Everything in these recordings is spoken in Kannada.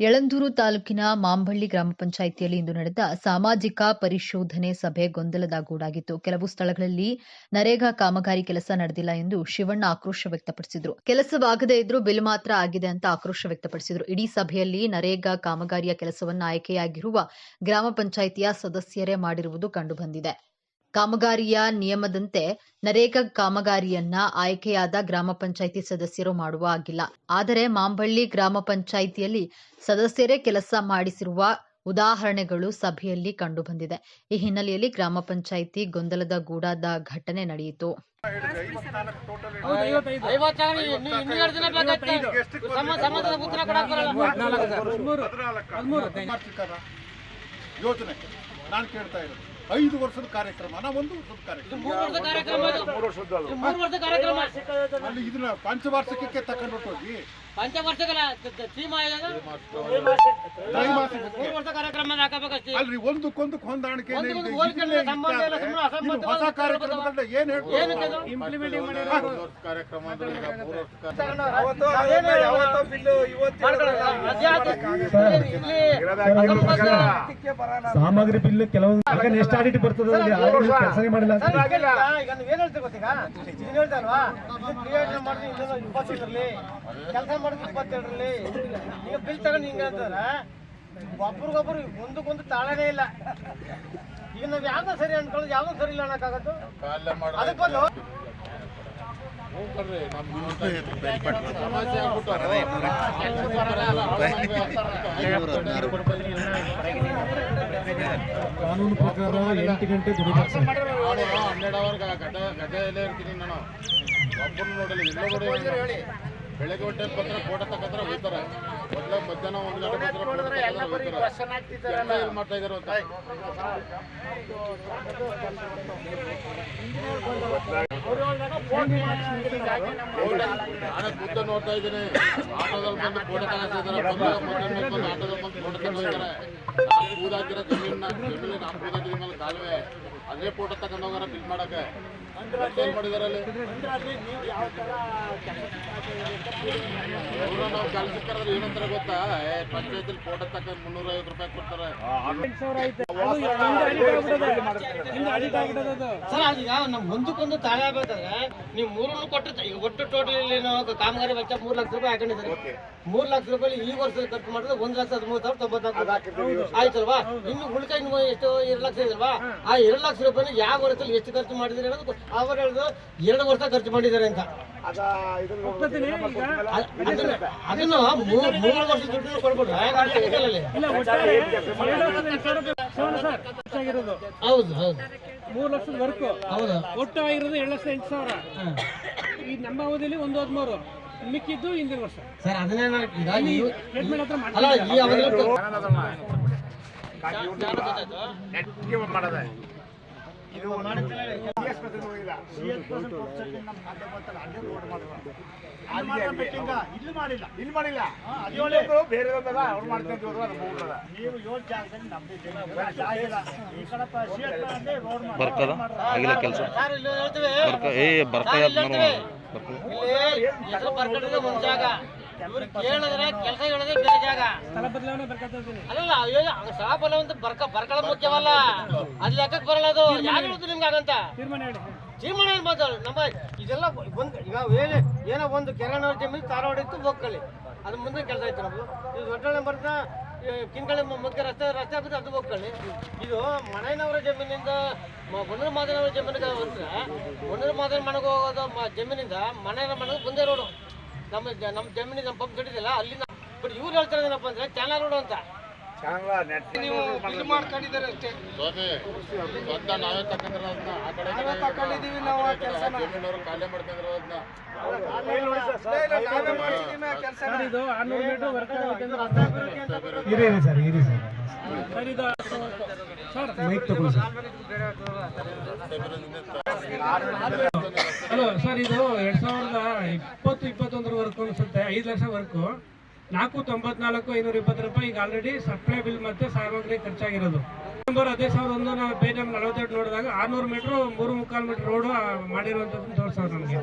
ಯಳಂದೂರು ತಾಲೂಕಿನ ಮಾಂಬಳ್ಳಿ ಗ್ರಾಮ ಪಂಚಾಯಿತಿಯಲ್ಲಿ ಇಂದು ನಡೆದ ಸಾಮಾಜಿಕ ಪರಿಶೋಧನೆ ಸಭೆ ಗೊಂದಲದ ಗೂಡಾಗಿತ್ತು ಕೆಲವು ಸ್ಥಳಗಳಲ್ಲಿ ನರೇಗಾ ಕಾಮಗಾರಿ ಕೆಲಸ ನಡೆದಿಲ್ಲ ಎಂದು ಶಿವಣ್ಣ ಆಕ್ರೋಶ ವ್ಯಕ್ತಪಡಿಸಿದರು. ಕೆಲಸವಾಗದೇ ಇದ್ರೂ ಬಿಲ್ ಮಾತ್ರ ಆಗಿದೆ ಅಂತ ಆಕ್ರೋಶ ವ್ಯಕ್ತಪಡಿಸಿದರು. ಇಡೀ ಸಭೆಯಲ್ಲಿ ನರೇಗಾ ಕಾಮಗಾರಿಯ ಕೆಲಸವನ್ನು ಆಯ್ಕೆಯಾಗಿರುವ ಗ್ರಾಮ ಪಂಚಾಯಿತಿಯ ಸದಸ್ಯರೇ ಮಾಡಿರುವುದು ಕಂಡುಬಂದಿದೆ. ಕಾಮಗಾರಿಯ ನಿಯಮದಂತೆ ನರೇಗಾ ಕಾಮಗಾರಿಯನ್ನ ಆಯ್ಕೆಯಾದ ಗ್ರಾಮ ಪಂಚಾಯಿತಿ ಸದಸ್ಯರು ಮಾಡುವ ಆಗಿಲ್ಲ ಆದರೆ ಮಾಂಬಳ್ಳಿ ಗ್ರಾಮ ಪಂಚಾಯಿತಿಯಲ್ಲಿ ಸದಸ್ಯರೇ ಕೆಲಸ ಮಾಡಿಸಿರುವ ಉದಾಹರಣೆಗಳು ಸಭೆಯಲ್ಲಿ ಕಂಡುಬಂದಿದೆ. ಈ ಹಿನ್ನೆಲೆಯಲ್ಲಿ ಗ್ರಾಮ ಪಂಚಾಯಿತಿ ಗೊಂದಲದ ಗೂಡಾದ ಘಟನೆ ನಡೆಯಿತು. ನಾನು ಕೇಳ್ತಾ ಇರೋದು. ಐದು ವರ್ಷದ ಕಾರ್ಯಕ್ರಮ ನಾ ಒಂದು ವರ್ಷದ ಕಾರ್ಯಕ್ರಮ. ಮೂರು ವರ್ಷದ ಕಾರ್ಯಕ್ರಮ ಇದು. ಇದು ಮೂರು ವರ್ಷದ ಕಾರ್ಯಕ್ರಮ. ಅಲ್ಲಿ ಇದನ್ನ ಪಂಚವಾರ್ಷಿಕಕ್ಕೆ ತಕೊಂಡು ಹೋಗಿ. ಪಂಚವರ್ಷಗಳ ಕಾರ್ಯಕ್ರಮ ಅಲ್ರಿ ಒಂದಕ್ಕೊಂದಕ್ಕೆ ಹೊಂದಾಣಿಕೆ ಹೊಸ ಕಾರ್ಯಕ್ರಮಗಳನ್ನ ಏನ್ ಸಾಮಗ್ರಿ ಬಿಲ್ ಕೆಲವೊಂದು ಎಷ್ಟು ಆಡಿಟ್ ಬರ್ತದೆ ಕೆಲಸನೇ ಮಾಡಿಲ್ಲ ಕೆಲಸ ಮಾಡಿದ್ರೆ ಇಪ್ಪತ್ತೆರಡರಲ್ಲಿ. ಈಗ ಬಿಲ್ ತಗೊಂಡು ಹಿಂಗೆ ಅಂತಂದ್ರೆ ಒಬ್ರಿಗೊಬ್ರು ಒಂದಕ್ಕೊಂದು ತಾಳನೇ ಇಲ್ಲ. ಈಗ ನಾವ್ ಯಾವ್ದು ಸರಿ ಅನ್ಕೊಳ್ಳೋದು ಯಾವ್ದು ಸರಿ ಇಲ್ಲ ಅನ್ನಕ್ಕಾಗತ್ತು? ಅದಕ್ಕೆ ಬಂದು ಕಾನೂನು ಪ್ರಕಾರ ಎಂಟು ಗಂಟೆ. ಹನ್ನೆರಡು ಅವರ್ ಗಡ್ಡ ಗಡ್ಡೆಯಲ್ಲೇ ಇರ್ತೀನಿ ನಾನು. ಒಬ್ಬರು ನೋಡಲಿ ಎಲ್ಲ ನೋಡಿ ಬೆಳಗ್ಗೆ ಹೊಟ್ಟೆ ಬಂದ್ರೆ ಫೋಟೋ ತಕ್ಕಂದ್ರೆ ಹೋಗ್ತಾರೆ. ಮೊದಲ ಮಧ್ಯಾಹ್ನ ಒಂದು ಗಂಟೆ ಬಂದ್ರೆ ಹೋಗ್ತಾರೆ. ಎಲ್ಲ ಏನ್ ಮಾಡ್ತಾ ಇದಾರೆ ಅಂತ. ನಾನೇ ಬುದ್ಧ ನೋಡ್ತಾ ಇದ್ದೀನಿ. ಆಟೋದಲ್ಲಿ ಬಂದು ಫೋಟೋ ತಗೊಂಡಿದ್ದಾರೆ ಮಧ್ಯಾಹ್ನ ಬಂದು ಆಟೋದಲ್ಲಿ ಬಂದು ಫೋಟೋ ತಗೊಂಡಿದ್ದಾರೆ ನಾನು ಕೂದಾಕಿರೋ ಜಮೀನ ಜಮೀನು ನಾನು ಕೂದಾಕಿದ ಮೇಲೆ ಕಾಲುವೆ. ಅದೇ ಫೋಟೋ ತಗೊಂಡು ಹೋಗಾರ ಬಿಲ್ ಮಾಡಕ್ಕೆ? ಏನ್ ಮಾಡಿದಾರಲ್ಲಿ? ನಾವು ಕೆಲಸಕ್ಕೆ ಕರೆದ್ರೆ ಏನಂತಾರೆ ಗೊತ್ತಾ? ಏ ಪಂಚಾಯತಿಲಿ ಫೋಟೋ ತಗೊಂಡು ಮುನ್ನೂರ ಐವತ್ತು ರೂಪಾಯಿ ಕೊಡ್ತಾರೆ. ಸರ್ ಅದೀಗ ನಮ್ ಒಂದಕ್ಕೊಂದು ತಾಳೆ ಆಗ್ಬೇಕಾದ್ರೆ ನೀವು ಮೂರನ್ನು ಕೊಟ್ಟು ಈಗ ಒಟ್ಟು ಟೋಟಲ್ ಏನು ಕಾಮಗಾರಿ ವೆಚ್ಚ ಮೂರ್ ಲಕ್ಷ ರೂಪಾಯಿ ಹಾಕೊಂಡಿದ್ದಾರೆ. ಮೂರ್ ಲಕ್ಷ ರೂಪಾಯಿ ಈ ವರ್ಷದಲ್ಲಿ ಖರ್ಚು ಮಾಡಿದ್ರೆ ಒಂದ್ ಲಕ್ಷ ಹದಿಮೂರು ಸಾವಿರ ತೊಂಬತ್ನಾಲ್ಕು ಆಯ್ತಲ್ವಾ? ಇನ್ನು ಉಳಿಕ ಇನ್ನು ಎಷ್ಟು? ಎರಡು ಲಕ್ಷ ಇದಲ್ವಾ? ಆ ಎರಡು ಲಕ್ಷ ರೂಪಾಯಿ ಯಾವ ವರ್ಷದಲ್ಲಿ ಎಷ್ಟು ಖರ್ಚು ಮಾಡಿದ್ರೆ ಅನ್ನೋದು ಅವ್ರು ಹೇಳಿದ್ರು ಎರಡು ವರ್ಷ ಖರ್ಚು ಮಾಡಿದ್ದಾರೆ ಅಂತ. ಅದ್- ಅದನ್ನ- ಅದನ್ನು ಮೂರು ಮೂರು ವರ್ಷ ದುಡ್ಡು ಕೊಡ್ಬೋದು. ಹೌದು ಹೌದು. ಮೂರು ಲಕ್ಷದ ವರ್ಕು. ಹೌದು. ಒಟ್ಟು ಆಗಿರೋದು ಎರಡು ಲಕ್ಷ ಎಂಟು ಸಾವಿರ. ಈ ನಮ್ಮ ಅವಧಿಯಲ್ಲಿ ಒಂದು ಹದಿಮೂರು. ಮಿಕ್ಕಿದ್ದು ಹಿಂದಿನ ವರ್ಷ. ಸರ್ ಅದನ್ನೇ ಅಲ್ಲ ಈ ಅವಧಿಯಲ್ಲಿ ಇಲ್ಲಿ ಮಾಡಿಲ್ಲ. ಇಲ್ಲಿ ಮಾಡಿಲ್ಲ. ಬೇರೆ ಅವ್ರು ಮಾಡ್ಕೊಂಡು ನೀವು ಏಳು ಜಾಗದಲ್ಲಿ ಬರ್ಕದ ಆಗಿಲ್ಲ? ಕೆಲಸ? ಬರ್ಕ ಏ ಬರ್ಕ ಇಲ್ಲಿ ಬರ್ಕೊಂಡಿದ್ರೆ ಜಾಗ. ಕೇಳಿದ್ರೆ ಕೆಲಸ ಹೇಳಿದ್ರೆ ಬೇರೆ ಜಾಗ. ಸ್ಥಳ ಬದಲಾವಣೆ ಅಲ್ಲಲ್ಲ ಅಯ್ಯೋ ಸ್ಥಳ ಬಲವಂತ ಬರ್ಕ ಬರ್ಕಳ ಮುಖ್ಯವಲ್ಲ. ಅದ್ ಲೆಕ್ಕಕ್ಕೆ ಬರಲ್ಲ ಅದು? ಯಾರು ಹೇಳ್ತು ನಿಮ್ಗೆ ಆಗಂತ ತೀರ್ಮಾನ ಹೇಳಿ. ಏನ್ ಮಾತಾಡ ನಮ್ಮ ಇದೆಲ್ಲ ಒಂದು ಈಗ ಏನೇ ಏನೋ ಒಂದು ಕೆರೆನವ್ರ ಜಮೀನು ತಾರವಾಡ ಇತ್ತು ಹೋಗ್ಕೊಳ್ಳಿ ಅದು ಮುಂದೆ ಕೆಲಸ ಆಯ್ತು ನಮ್ದು. ಇದು ದೊಡ್ಡ ಬರ್ತಾ ಕಿನ್ಕಳಿ ಮುಖ್ಯ ರಸ್ತೆ ರಸ್ತೆ ಬಿದ್ದು ಅದು ಹೋಗ್ಕೊಳ್ಳಿ ಇದು ಮನೆಯನವರ ಜಮೀನಿಂದ ಒಂದರ ಮಾದನವರ ಜಮೀನಿಗೆ ಬಂದ್ರೆ ಒಂದರ ಮಾದನ ಮನೆಗೆ ಹೋಗೋದು ಜಮೀನಿಂದ ಮನೆಯ ಮನೆಗೆ ಮುಂದೆ ರೋಡು. ನಮ್ಮ ನಮ್ಮ ಜಮೀನಿ ನಮ್ಮ ಪಂಪ್ ಅಲ್ಲಿಂದ ಬಟ್ ಇವ್ರು ಹೇಳ್ತಾರೆ ಏನಪ್ಪ ಅಂದ್ರೆ ಚಾನಲ್ ರೋಡ್ ಅಂತ ನೀವು ಇದು ಮಾಡ್ಕೊಂಡಿದ್ದಾರೆ ಅಷ್ಟೇ ಸ್ವಾಮಿ ಸ್ವಂತ ನಾವೇ ತಗೊಂಡ್ರೆ ಅದನ್ನ ಆ ಕಡೆ ಜಮೀನವ್ರು ಖಾಲಿ ಮಾಡ್ಕೊಂಡ್ರೆ ಅದನ್ನ ಸರ್ ಇದು ಆರ್ನೂರು ಮೀಟರ್ ವರ್ಕ್ ಇರಿ ಇರಿ ಸರ್ ಇರಿ ಸರ್ ಸರ್ ಇದು ಸರ್ ಮೈಕ್ ತಗೊಳ್ಳಿ ಸರ್ ಹಲೋ ಸರ್ ಇದು ಎರಡ್ ಸಾವಿರದ ಇಪ್ಪತ್ತು ಇಪ್ಪತ್ತೊಂದರವರೆಗೂ ಅನ್ಸುತ್ತೆ. ಐದು ಲಕ್ಷ ವರ್ಕು ನಾಲ್ಕು ತೊಂಬತ್ನಾಲ್ಕು ಐನೂರ ಇಪ್ಪತ್ತು ರೂಪಾಯಿ ಈಗ ಆಲ್ರೆಡಿ ಸಪ್ಲೈ ಬಿಲ್ ಮತ್ತೆ ಸಾಮಗ್ರಿ ಖರ್ಚಾಗಿರೋದು. ನಂಬರ್ ಹದಿನೈದು ಸಾವಿರದ ಒಂದು ನಾವು ಪೇಜ್ ನಂಬರ್ ನಲವತ್ತೆರಡು ನೋಡಿದಾಗ ಆರ್ನೂರು ಮೀಟ್ರು ಮೂರು ಮುಕ್ಕಾಲು ಮೀಟರ್ ರೋಡು ಮಾಡಿರುವಂಥದ್ದು ತೋರಿಸೋದು ನಮಗೆ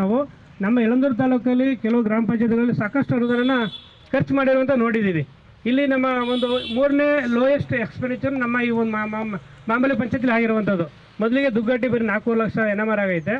ನಾವು ನಮ್ಮ ಯಳಂದೂರು ತಾಲೂಕಲ್ಲಿ ಕೆಲವು ಗ್ರಾಮ ಪಂಚಾಯತ್ಗಳಲ್ಲಿ ಸಾಕಷ್ಟು ಅನುದಾನ ಖರ್ಚು ಮಾಡಿರುವಂತ ನೋಡಿದ್ದೀವಿ. ಇಲ್ಲಿ ನಮ್ಮ ಒಂದು ಮೂರನೇ ಲೋಯೆಸ್ಟ್ ಎಕ್ಸ್ಪೆಂಡಿಚರ್ ನಮ್ಮ ಈ ಒಂದು ಮಾಮೂಲಿ ಪಂಚಾಯತಿಲಿ ಆಗಿರುವಂಥದ್ದು ಮೊದಲಿಗೆ ದುಗ್ಗಟ್ಟಿ ಬರೀ ನಾಲ್ಕೂವರೆ ಲಕ್ಷ ಎನ್ ಎಂ ಆರ್ ಆಗೈತೆ.